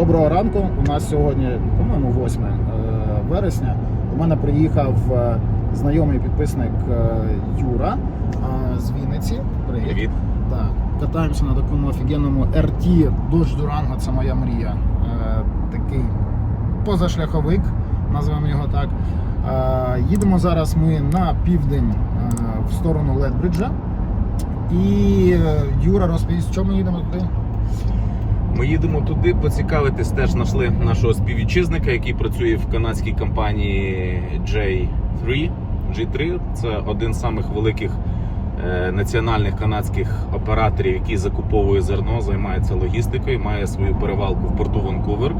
Доброго ранку. У нас сьогодні, по-моєму, 8 е, вересня. До мене приїхав е, знайомий підписник е, Юра з Вінниці. Привіт. Так, катаємося на такому офігенному RT Dodge Durango, це моя мрія. Такий позашляховик, називаємо його так. Їдемо зараз ми на південь в сторону Ледбриджа. І Юра розповість, що ми їдемо туди. Ми їдемо туди поцікавитись. Теж знайшли нашого співвітчизника, який працює в канадській компанії J3. G3 це один з самих великих е, національних канадських операторів, який закуповує зерно, займається логістикою, має свою перевалку в порту Ванкувер.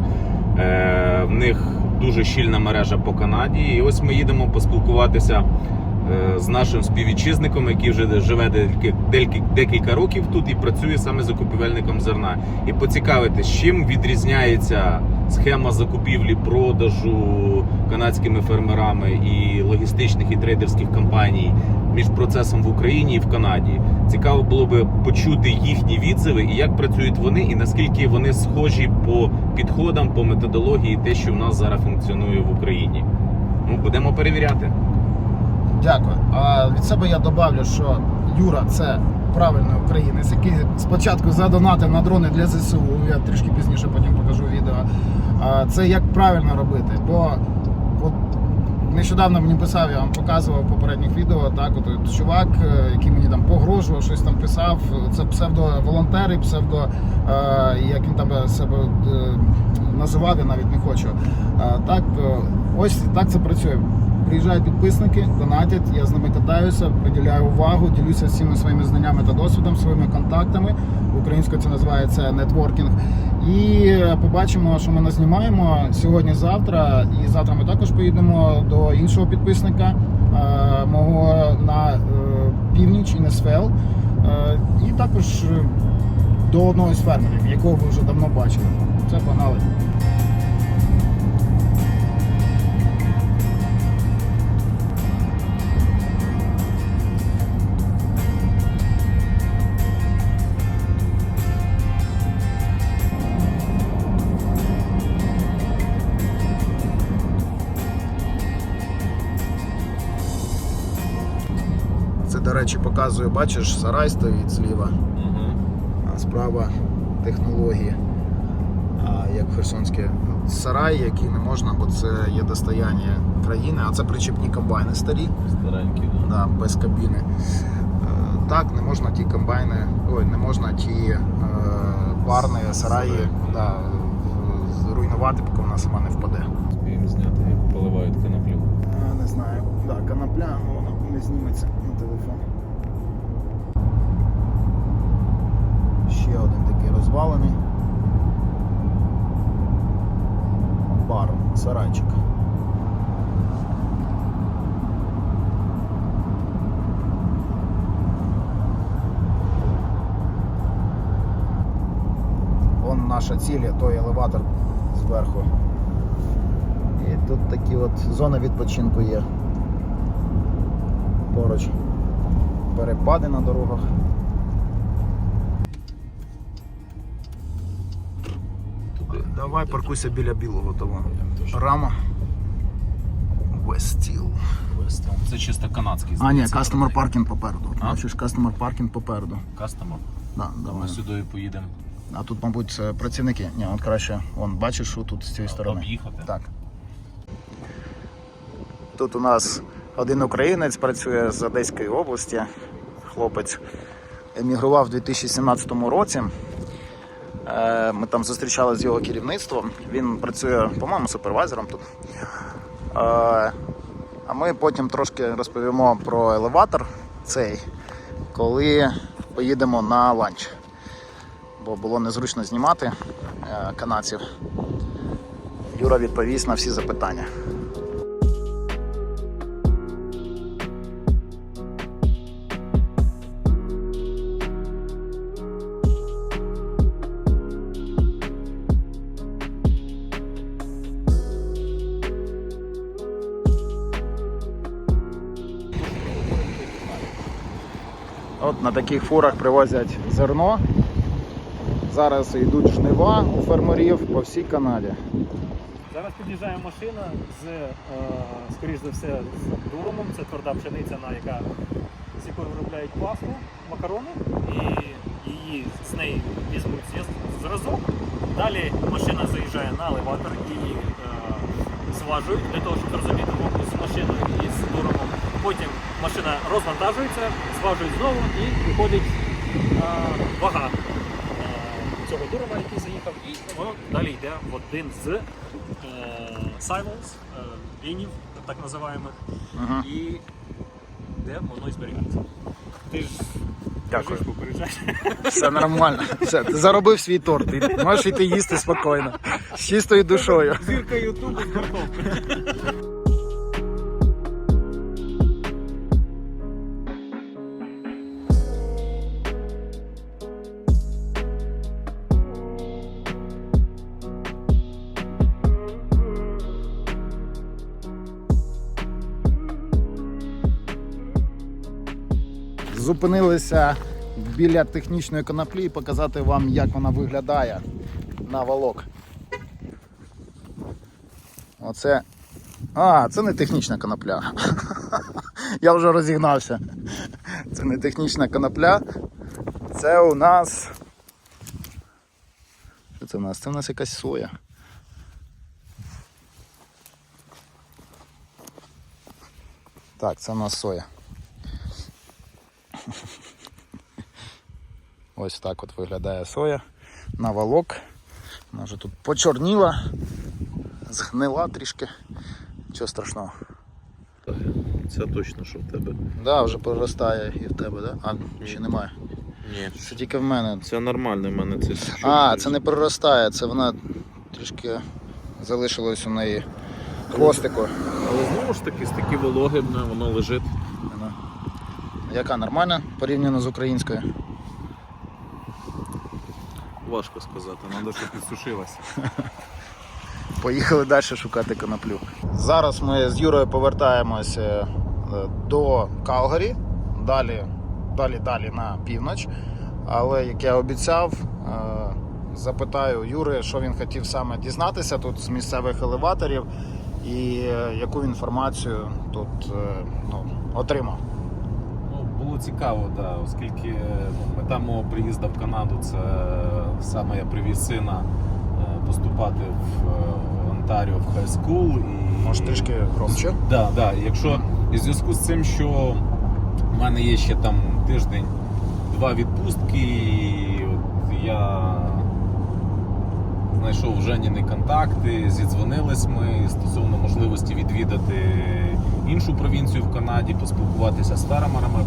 Е, в них дуже щільна мережа по Канаді. І ось ми їдемо поспілкуватися з нашим співвітчизником, який вже живе декілька, років тут і працює саме закупівельником зерна. І поцікавитись, чим відрізняється схема закупівлі продажу канадськими фермерами і логістичних і трейдерських компаній між процесом в Україні і в Канаді. Цікаво було би почути їхні відзиви і як працюють вони, і наскільки вони схожі по підходам, по методології, те, що в нас зараз функціонує в Україні. Ну, будемо перевіряти. Дякую. А від себе я добавлю, що Юра це правильний українець, який спочатку задонатив на дрони для ЗСУ. Я трішки пізніше потім покажу відео. А це як правильно робити. Бо от нещодавно мені писав, я вам показував попередніх відео. Так, от, чувак, е, який мені там погрожував, щось там писав. Це псевдоволонтери, псевдо, е, як він там себе е, називав, я навіть не хочу. Так, ось так це працює. Приїжджають підписники, донатять, я з ними катаюся, приділяю увагу, ділюся всіми своїми знаннями та досвідом, своїми контактами. Українською це називається нетворкінг. І побачимо, що ми назнімаємо сьогодні-завтра. І завтра ми також поїдемо до іншого підписника е, мого на е, північ Інесфел. Е, і також до одного з фермерів, якого ви вже давно бачили. Це погнали. До речі, показує, бачиш, сарай стоїть зліва, а справа технології. Як Херсонське сарай, який не можна, бо це є достояння країни, а це причепні комбайни старі, Старенькі, да, без кабіни. Е, Так, не можна ті комбайни, ой, не можна ті е, парни, сараї да, зруйнувати, поки вона сама не впаде. Спіємо зняти, як поливають коноплю. Не знаю, да, конопля, ну воно не зніметься на. Ще один такий розвалений. Бар, сарайчик. Вон наша ціль, той елеватор зверху. І тут такі от зони відпочинку є. Поруч перепади на дорогах. Давай паркуйся біля білого того. Рама. Westeel. Це чисто канадський. А, ні, customer паркінг попереду. А? Бачиш, customer паркінг попереду. Кастомер. Да, Ми сюди поїдемо А тут, мабуть, це працівники. Ні, от краще, вон, бачиш, що тут з цієї сторони. об'їхати. Так. Тут у нас один українець працює з Одеської області. Хлопець емігрував у 2017 році. Е, Ми там зустрічалися з його керівництвом. Він працює, по-моєму, супервайзером тут. Е, А ми потім трошки розповімо про елеватор цей, коли поїдемо на ланч. Бо було незручно знімати е, канадців. Юра відповість на всі запитання. На таких фурах привозять зерно. Зараз йдуть жнива у фермерів по всій Канаді. Зараз під'їжджає машина з, е, скоріш за все, з дурумом. Це тверда пшениця, на яка, з якої виробляють пасту, макарони, і її з неї візьмуть зразок. Далі машина заїжджає на елеватор, її е, зважують для того, щоб зрозуміти вагу з машиною і з дурумом. Потім машина розвантажується, зважують знову і виходить е, вага е, цього дурома, який заїхав, і воно далі йде в один з е, silos, е, лінів, так називаємих, Ага. і де воно і зберігається. Ти ж Дякую. попереджаєш. Все нормально. Все, ти заробив свій торт. Ти можеш йти їсти спокійно. З чистою душою. Зірка Ютубу з картопки. Зупинилися біля технічної коноплі і показати вам, як вона виглядає на волок. Оце. А, це не технічна конопля. Я вже розігнався. Це не технічна конопля. Це у нас. Що це у нас? Це у нас якась соя. Так, це у нас соя. Ось так от виглядає соя на волок. Вона вже тут почорніла, згнила трішки. Нічого страшного. Це точно, що в тебе. Да, вже проростає і в тебе, да? А, ще немає. Ні. Це тільки в мене. Це нормально, в мене це. А, це не проростає, це вона трішки залишилось у неї хвостику. Але знову ж таки, з такі вологи воно лежить. Яка нормальна порівняно з українською? Важко сказати, треба, щоб підсушилася. Поїхали далі шукати коноплю. Зараз ми з Юрою повертаємося е, до Калгарі, далі, далі, далі на північ. Але як я обіцяв, е, запитаю Юри, що він хотів саме дізнатися тут з місцевих елеваторів і е, яку інформацію тут ну, отримав. Цікаво, да, оскільки ну, мета мого приїзду в Канаду це саме я привіз сина е, поступати в е, Онтаріо в хай скул. І... Може трішки громче? Да, да. Якщо і в зв'язку з цим, що в мене є ще там тиждень, два відпустки, і от я знайшов Женіни контакти, зідзвонились ми стосовно можливості відвідати іншу провінцію в Канаді, поспілкуватися з фермерами,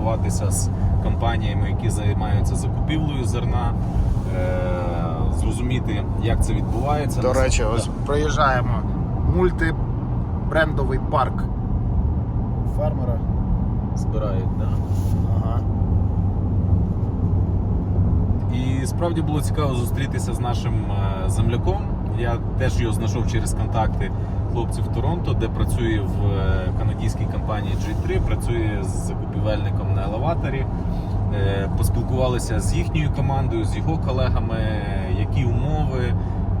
поспілкуватися з компаніями, які займаються закупівлею зерна, е- зрозуміти, як це відбувається. До речі, ось проїжджаємо мультибрендовий парк фермера. збирають. Да? Ага. І справді було цікаво зустрітися з нашим е, земляком. Я теж його знайшов через контакти хлопців Торонто, де працює в е, канадській компанії G3, працює з закупівельником на елеваторі. Е, Поспілкувалися з їхньою командою, з його колегами, які умови,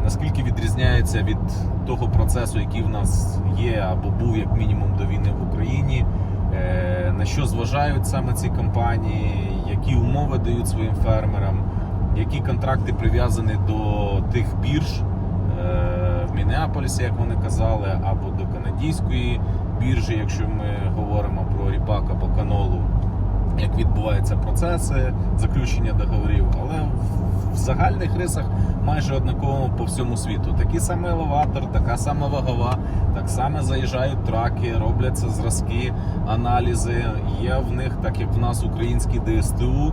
наскільки відрізняється від того процесу, який в нас є або був як мінімум до війни в Україні. Е, На що зважають саме ці компанії, які умови дають своїм фермерам, які контракти прив'язані до тих бірж в Мінеаполісі, як вони казали, або до канадської біржі, якщо ми говоримо про ріпак або канолу, як відбуваються процеси заключення договорів, але в, в загальних рисах майже однаково по всьому світу. Такий самий елеватор, така сама вагова, так само заїжджають траки, робляться зразки, аналізи. Є в них, так як в нас українські ДСТУ,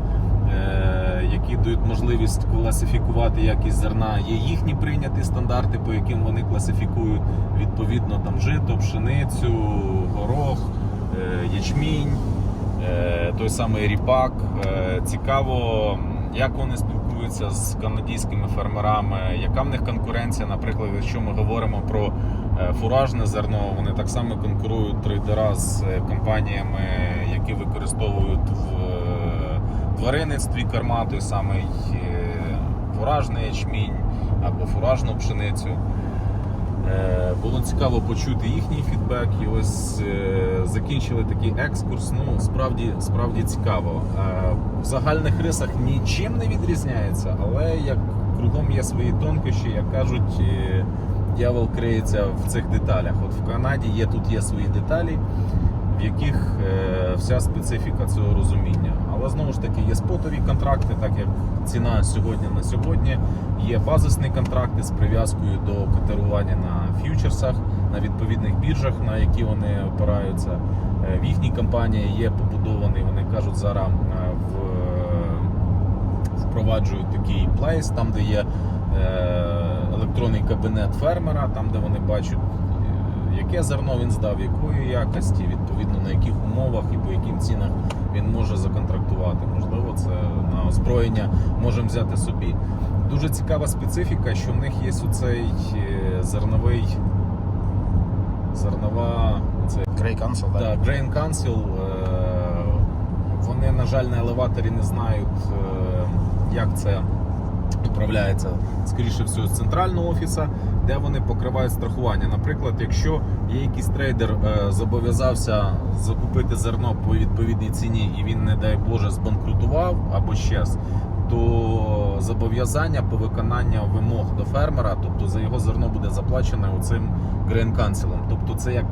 е, які дають можливість класифікувати якість зерна. Є їхні прийняті стандарти, по яким вони класифікують відповідно там жито, пшеницю, горох, е, ячмінь, е, той самий ріпак. Е, Цікаво, як вони спілкуються з канадськими фермерами, яка в них конкуренція, наприклад, якщо ми говоримо про фуражне зерно, вони так само конкурують трейдера з компаніями, які використовують в тваринництві корма, той самий е, фуражний ячмінь або фуражну пшеницю. Е, Було цікаво почути їхній фідбек. І ось е, закінчили такий екскурс. Ну, справді, справді цікаво. В загальних рисах нічим не відрізняється, але як кругом є свої тонкощі, як кажуть, дьявол криється в цих деталях. От в Канаді є тут є свої деталі, в яких вся специфіка цього розуміння. Але знову ж таки є спотові контракти, так як ціна сьогодні на сьогодні. Є базисні контракти з прив'язкою до котирування на ф'ючерсах, на відповідних біржах, на які вони опираються. Е, В їхній компанії є побудований, вони кажуть, зараз е, в, впроваджують такий плейс, там, де є е, електронний кабінет фермера, там, де вони бачать, е, яке зерно він здав, якої якості, відповідно на яких умовах і по яким цінах він може законтрактувати. Можливо, це на озброєння можемо взяти собі. Дуже цікава специфіка, що в них є оцей е, зерновий зернова. Це, Grey Council, да, Grain Council. е, Вони, на жаль, на елеваторі не знають, е, як це управляється, скоріше всього, з центрального офісу, де вони покривають страхування. Наприклад, якщо є якийсь трейдер е, зобов'язався закупити зерно по відповідній ціні, і він, не дай Боже, збанкрутував або щас, то зобов'язання по виконанню вимог до фермера, тобто за його зерно буде заплачено цим Grain Council. Тобто це як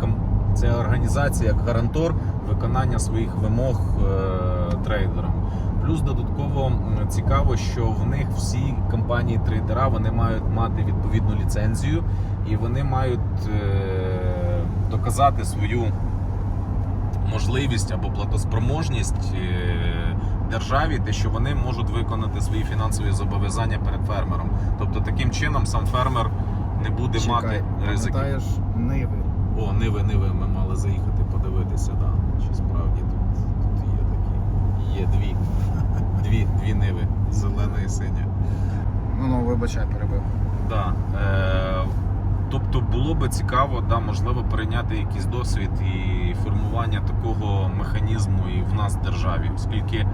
це організація, як гарантор виконання своїх вимог е, трейдерам. Плюс додатково цікаво, що в них всі компанії трейдера вони мають мати відповідну ліцензію і вони мають е, доказати свою можливість або платоспроможність е, державі, те, що вони можуть виконати свої фінансові зобов'язання перед фермером. Тобто таким чином сам фермер не буде мати ризики. пам'ятаєш Ниви. О, ниви, ниви, ми мали заїхати подивитися, да. Чи справді тут, тут є такі. Є дві. Дві, дві ниви, зелена і синя. Ну, ну, вибачай, перебив. Да. Е, тобто було би цікаво, да, можливо, перейняти якийсь досвід і формування такого механізму і в нас в державі, оскільки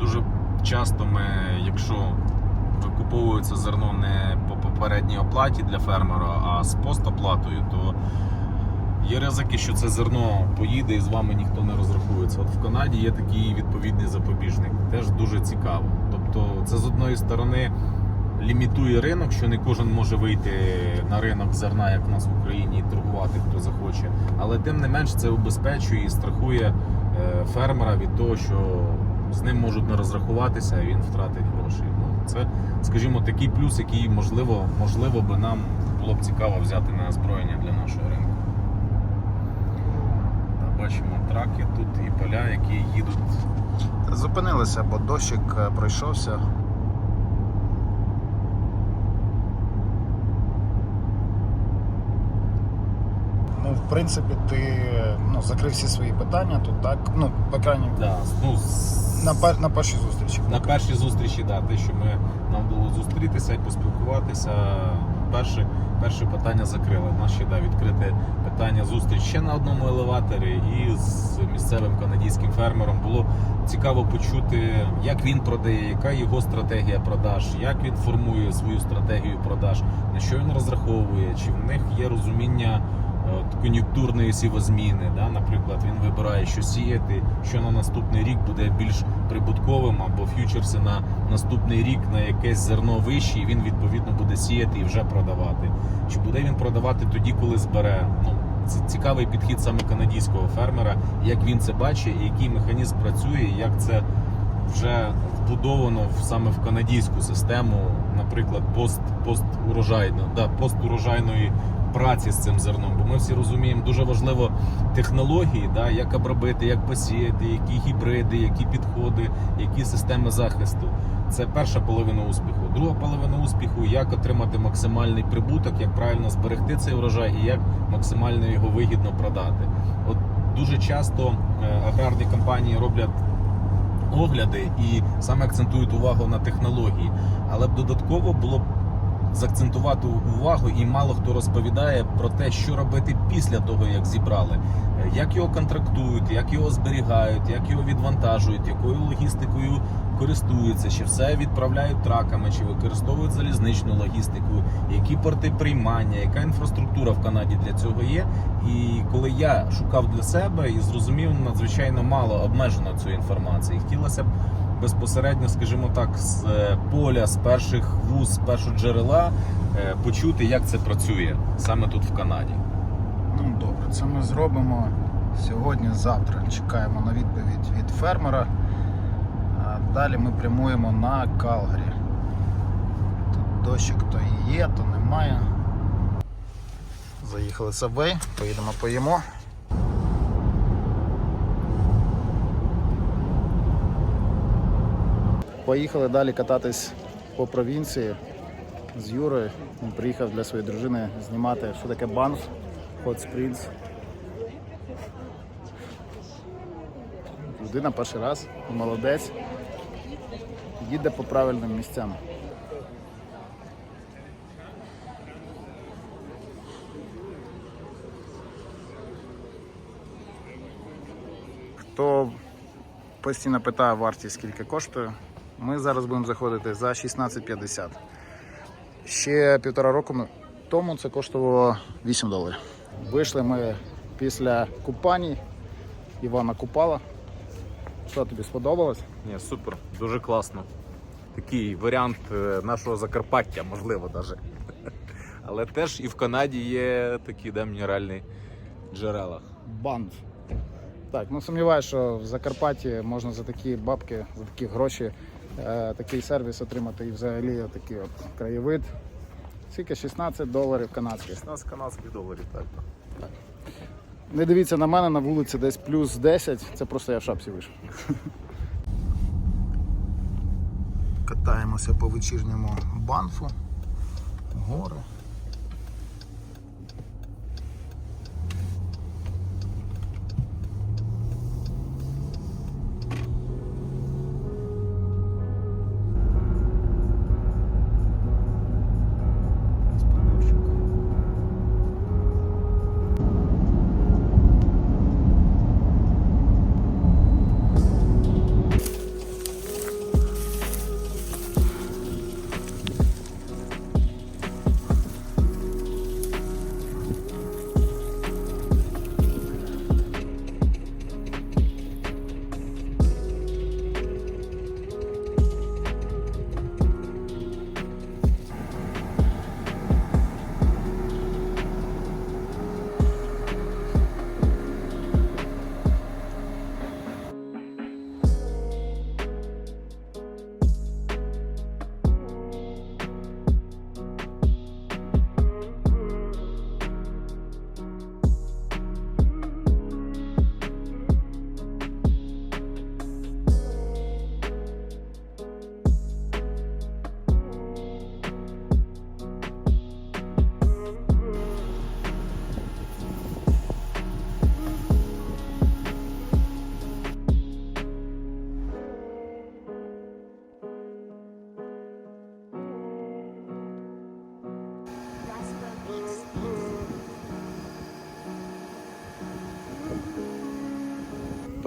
дуже часто ми, якщо викуповується зерно не по попередній оплаті для фермера, а з постоплатою, то є ризики, що це зерно поїде і з вами ніхто не розрахується. От в Канаді є такий відповідний запобіжник, теж дуже цікаво. Тобто, це з одної сторони лімітує ринок, що не кожен може вийти на ринок зерна, як в нас в Україні, і торгувати, хто захоче. Але тим не менш це убезпечує і страхує е, фермера від того, що з ним можуть не розрахуватися, і він втратить гроші. Ну, це, скажімо, такий плюс, який можливо, можливо би нам було б цікаво взяти на озброєння для нашого ринку. Бачимо траки тут і поля, які їдуть. Зупинилися, бо дощик е, пройшовся. Ну, в принципі, ти ну, закрив всі свої питання тут, так? Ну, по крайній Да, ну, з- на, пер, на першій зустрічі. На першій зустрічі, да, те, що ми нам було зустрітися і поспілкуватися. Перше, перше питання закрили. У нас ще да, відкрите питання зустріч ще на одному елеваторі і з місцевим канадійським фермером. Було цікаво почути, як він продає, яка його стратегія продаж, як він формує свою стратегію продаж, на що він розраховує, чи в них є розуміння. От Кон'юнктурної сівозміни, да, наприклад, він вибирає, що сіяти, що на наступний рік буде більш прибутковим, або ф'ючерси на наступний рік на якесь зерно вище, і він відповідно буде сіяти і вже продавати. Чи буде він продавати тоді, коли збере? Ну це цікавий підхід саме канадського фермера, як він це бачить, і який механізм працює, як це вже вбудовано в саме в канадську систему, наприклад, пост постурожайно, да, постурожайної праці з цим зерном. Бо ми всі розуміємо, дуже важливо технології, да, як обробити, як посіяти, які гібриди, які підходи, які системи захисту. Це перша половина успіху. Друга половина успіху як отримати максимальний прибуток, як правильно зберегти цей врожай і як максимально його вигідно продати. От дуже часто е, аграрні компанії роблять огляди і саме акцентують увагу на технології. Але б додатково було б закцентувати увагу, і мало хто розповідає про те, що робити після того, як зібрали, Е, як його контрактують, як його зберігають, як його відвантажують, якою логістикою користуються, чи все відправляють траками, чи використовують залізничну логістику, які порти приймання, яка інфраструктура в Канаді для цього є. І коли я шукав для себе і зрозумів надзвичайно мало обмежено цієї інформації, хотілося б безпосередньо, скажімо так, з е, поля, з перших вуз, з першого джерела е, почути, як це працює саме тут в Канаді. Ну добре, це ми зробимо сьогодні-завтра. Чекаємо на відповідь від фермера. А далі ми прямуємо на Калгарі. Тут дощик то є, то немає. Заїхали в поїдемо поїмо. Поїхали далі кататись по провінції з Юрою. Він приїхав для своєї дружини знімати, що таке банф, Hot Springs. Людина перший раз, молодець. Їде по правильним місцям. Хто постійно питає вартість, скільки коштує, ми зараз будемо заходити за 16,50. Ще півтора року тому це коштувало 8 доларів. Вийшли ми після купані Івана Купала. Що тобі сподобалось? Ні, супер, дуже класно. Такий варіант е, нашого Закарпаття, можливо, навіть. Але теж і в Канаді є такі да, мінеральні джерела. Банд. Так, ну сумніваюся, що в Закарпатті можна за такі бабки, за такі гроші такий сервіс отримати і взагалі такий от краєвид. Скільки 16 доларів канадських. 16 канадських доларів, так. Не дивіться на мене, на вулиці десь плюс 10, це просто я в шапці вийшов. Катаємося по вечірньому банфу. Гори.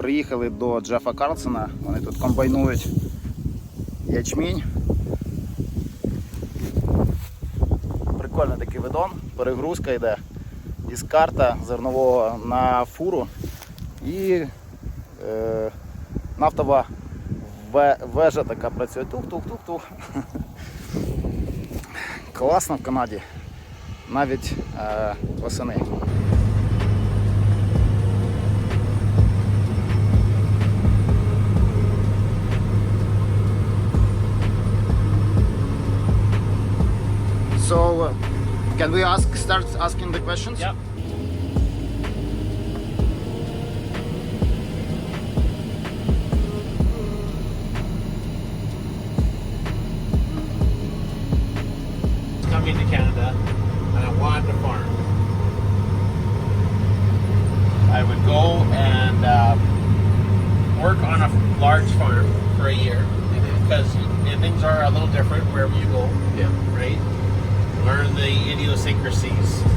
Приїхали до Джефа Карлсона, вони тут комбайнують ячмінь. Прикольний такий видон, перегрузка йде із карта зернового на фуру і е, нафтова вежа така працює. Тух-тух-тух-тух. Класно в Канаді. Навіть е, восени. Can we ask, start asking the questions? Yeah. coming to Canada and I wanted to farm. I would go and um, work on a large farm for a year because things are a little different wherever you go, Yeah. right? Learn the idiosyncrasies.